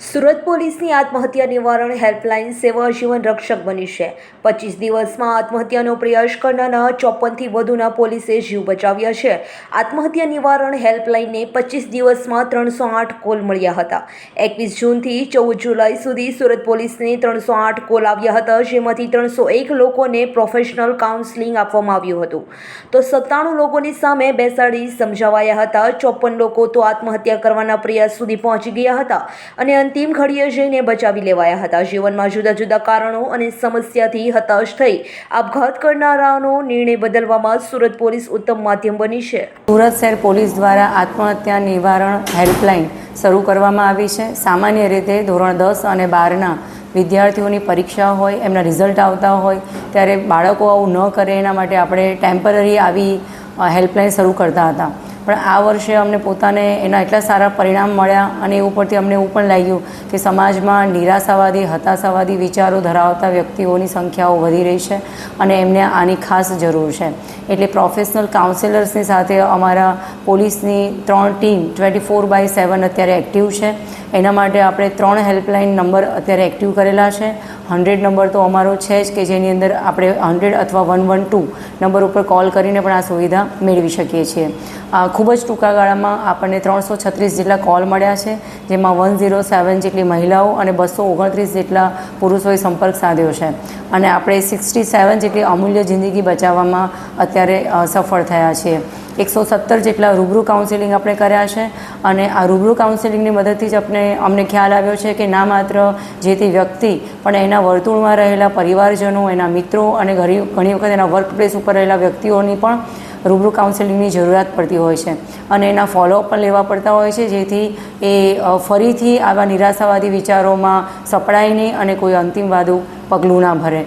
સુરત પોલીસની આત્મહત્યા નિવારણ હેલ્પલાઇન સેવા જીવન રક્ષક બની છે. પચીસ દિવસમાં આત્મહત્યાનો પ્રયાસ કરનારના ચોપનથી વધુના પોલીસે જીવ બચાવ્યા છે. આત્મહત્યા નિવારણ હેલ્પલાઇનને પચીસ દિવસમાં ત્રણસો આઠ કોલ મળ્યા હતા. એકવીસ જૂનથી ચૌદ જુલાઈ સુધી સુરત પોલીસને ત્રણસો આઠ કોલ આવ્યા હતા, જેમાંથી ત્રણસો એક લોકોને પ્રોફેશનલ કાઉન્સેલિંગ આપવામાં આવ્યું હતું. તો સત્તાણું લોકોની સામે બેસાડી સમજાવાયા હતા. ચોપન લોકો તો આત્મહત્યા કરવાના પ્રયાસ સુધી પહોંચી ગયા હતા અને અંતિમ ઘડીએ જઈને બચાવી લેવાયા હતા. જીવનમાં જુદા જુદા કારણો અને સમસ્યાથી હતાશ થઈ આપઘાત કરનારાનો નિર્ણય બદલવામાં સુરત પોલીસ ઉત્તમ માધ્યમ બની છે. સુરત શહેર પોલીસ દ્વારા આત્મહત્યા નિવારણ હેલ્પલાઇન શરૂ કરવામાં આવી છે. સામાન્ય રીતે ધોરણ દસ અને બારના વિદ્યાર્થીઓની પરીક્ષા હોય, એમના રિઝલ્ટ આવતા હોય, ત્યારે બાળકો આવું ન કરે એના માટે આપણે ટેમ્પરરી આવી હેલ્પલાઇન શરૂ કરતા હતા. પણ આ વર્ષે અમને પોતાને એના એટલા સારા પરિણામ મળ્યા અને એ ઉપરથી અમને એવું પણ લાગ્યું કે સમાજમાં નિરાશાવાદી, હતાશાવાદી વિચારો ધરાવતા વ્યક્તિઓની સંખ્યાઓ વધી રહી છે અને એમને આની ખાસ જરૂર છે. એટલે પ્રોફેશનલ કાઉન્સેલર્સની સાથે અમારા પોલીસની ત્રણ team twenty four by seven અત્યારે એક્ટિવ છે. એના માટે આપણે ત્રણ હેલ્પલાઇન નંબર અત્યારે એક્ટિવ કરેલા છે. હંડ્રેડ નંબર તો અમારો છે જ કે જેની અંદર આપણે હંડ્રેડ અથવા વન વન ટુ નંબર ઉપર કોલ કરીને પણ આ સુવિધા મેળવી શકીએ છીએ. ખૂબ જ ટૂંકા ગાળામાં આપણને ત્રણસો છત્રીસ જેટલા કોલ મળ્યા છે, જેમાં વન ઝીરો સેવન જેટલી મહિલાઓ અને બસો ઓગણત્રીસ જેટલા પુરુષોએ સંપર્ક સાધ્યો છે. અને આપણે સિક્સટી સેવન જેટલી અમૂલ્ય જિંદગી બચાવવામાં અત્યારે સફળ થયા છીએ. એકસો સત્તર જેટલા રૂબરૂ કાઉન્સેલિંગ આપણે કર્યા છે અને આ રૂબરૂ કાઉન્સેલિંગની મદદથી જ આપણે, અમને ખ્યાલ આવ્યો છે કે ના માત્ર જે તે વ્યક્તિ, પણ એના વર્તુળમાં રહેલા પરિવારજનો, એના મિત્રો અને ઘણી ઘણી વખત એના વર્ક પ્લેસ ઉપર રહેલા વ્યક્તિઓની પણ રૂબરૂ કાઉન્સેલિંગની જરૂરિયાત પડતી હોય છે. અને એના ફોલોઅપ પણ લેવા પડતા હોય છે, જેથી એ ફરીથી આવા નિરાશાવાદી વિચારોમાં સપડાય નહીં અને કોઈ અંતિમવાદું પગલું ના ભરે.